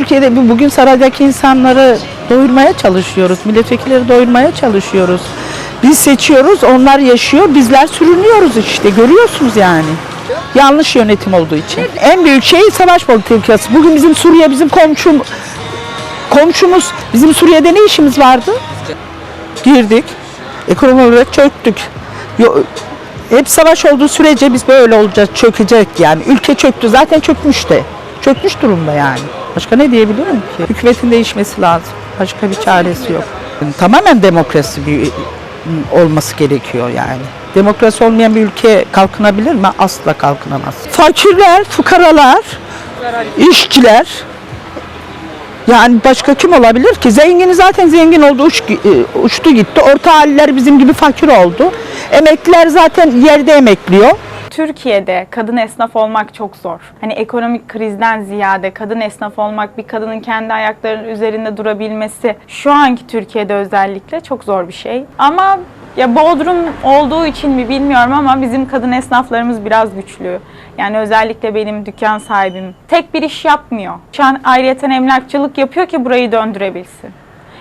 Türkiye'de bu- bugün saraydaki insanları doyurmaya çalışıyoruz. Milletvekilleri doyurmaya çalışıyoruz. Biz seçiyoruz, onlar yaşıyor, bizler sürünüyoruz işte. Görüyorsunuz yani. Yanlış yönetim olduğu için. En büyük şey savaş politikası. Bugün bizim Suriye bizim komşum komşumuz. Bizim Suriye'de ne işimiz vardı? Girdik. Ekonomi olarak çöktük. Hep savaş olduğu sürece biz böyle olacağız, çökecek yani. Ülke çöktü, zaten çökmüş de. Çökmüş durumda yani. Başka ne diyebilirim ki? Hükümetin değişmesi lazım. Başka bir çaresi yok. Tamamen demokrasi bir olması gerekiyor yani. Demokrasi olmayan bir ülke kalkınabilir mi? Asla kalkınamaz. Fakirler, fukaralar, işçiler, yani başka kim olabilir ki? Zengini zaten zengin oldu, uç, e, uçtu gitti. Orta halliler bizim gibi fakir oldu. Emekliler zaten yerde emekliyor. Türkiye'de kadın esnaf olmak çok zor. Hani ekonomik krizden ziyade kadın esnaf olmak, bir kadının kendi ayaklarının üzerinde durabilmesi şu anki Türkiye'de özellikle çok zor bir şey. Ama ya Bodrum olduğu için mi bilmiyorum ama bizim kadın esnaflarımız biraz güçlü. Yani özellikle benim dükkan sahibim tek bir iş yapmıyor. Şu an ayrıyeten emlakçılık yapıyor ki burayı döndürebilsin.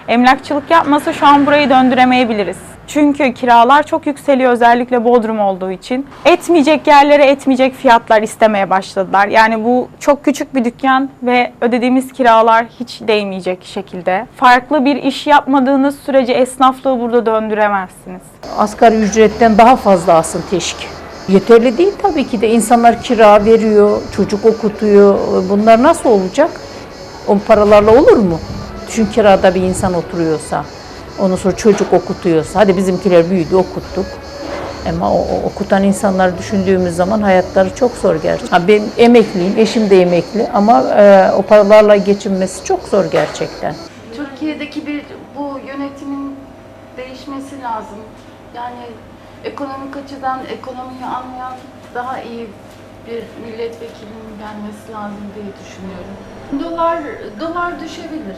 Emlakçılık yapmasa şu an burayı döndüremeyebiliriz. Çünkü kiralar çok yükseliyor özellikle Bodrum olduğu için. Etmeyecek yerlere etmeyecek fiyatlar istemeye başladılar. Yani bu çok küçük bir dükkan ve ödediğimiz kiralar hiç değmeyecek şekilde. Farklı bir iş yapmadığınız sürece esnaflığı burada döndüremezsiniz. asgari ücretten daha fazla alsın teşk. Yeterli değil tabii ki de insanlar kira veriyor, çocuk okutuyor. Bunlar nasıl olacak? O paralarla olur mu? Düşün kirada bir insan oturuyorsa, ondan sonra çocuk okutuyorsa, hadi bizimkiler büyüdü okuttuk. Ama o, o okutan insanları düşündüğümüz zaman hayatları çok zor gerçekten. Ha, ben emekliyim, eşim de emekli ama e, o paralarla geçinmesi çok zor gerçekten. Türkiye'deki bir bu yönetimin değişmesi lazım. Yani ekonomik açıdan ekonomiyi anlayan daha iyi bir milletvekilinin gelmesi lazım diye düşünüyorum. Dolar dolar düşebilir.